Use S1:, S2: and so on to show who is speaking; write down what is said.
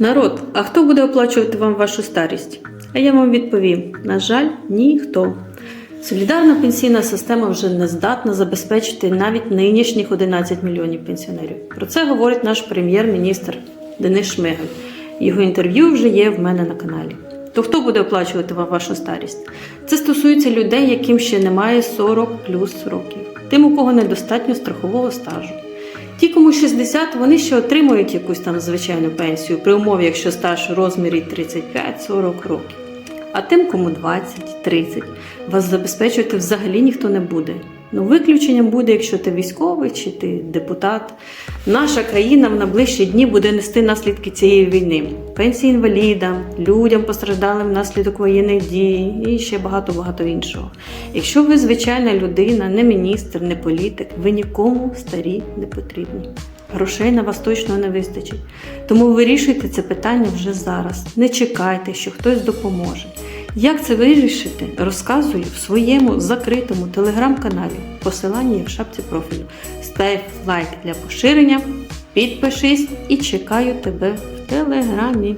S1: Народ, а хто буде оплачувати вам вашу старість? А я вам відповім: на жаль, ніхто. Солідарна пенсійна система вже не здатна забезпечити навіть нинішніх 11 мільйонів пенсіонерів. Про це говорить наш прем'єр-міністр Денис Шмигаль. Його інтерв'ю вже є в мене на каналі. То хто буде оплачувати вам вашу старість? Це стосується людей, яким ще немає 40 плюс років, тим, у кого недостатньо страхового стажу. Ті, кому 60, вони ще отримують якусь там звичайну пенсію при умові, якщо стаж у розмірі 35-40 років. А тим, кому 20-30, вас забезпечувати взагалі ніхто не буде. Ну, виключенням буде, якщо ти військовий чи ти депутат. Наша країна в найближчі дні буде нести наслідки цієї війни. Пенсії інвалідам, людям постраждалим внаслідок воєнних дій і ще багато-багато іншого. Якщо ви звичайна людина, не міністр, не політик, ви нікому старі не потрібні. Грошей на вас точно не вистачить. Тому вирішуйте це питання вже зараз. Не чекайте, що хтось допоможе. Як це вирішити, розказую в своєму закритому телеграм-каналі. Посилання є в шапці профілю. Став лайк для поширення, підпишись і чекаю тебе в телеграмі.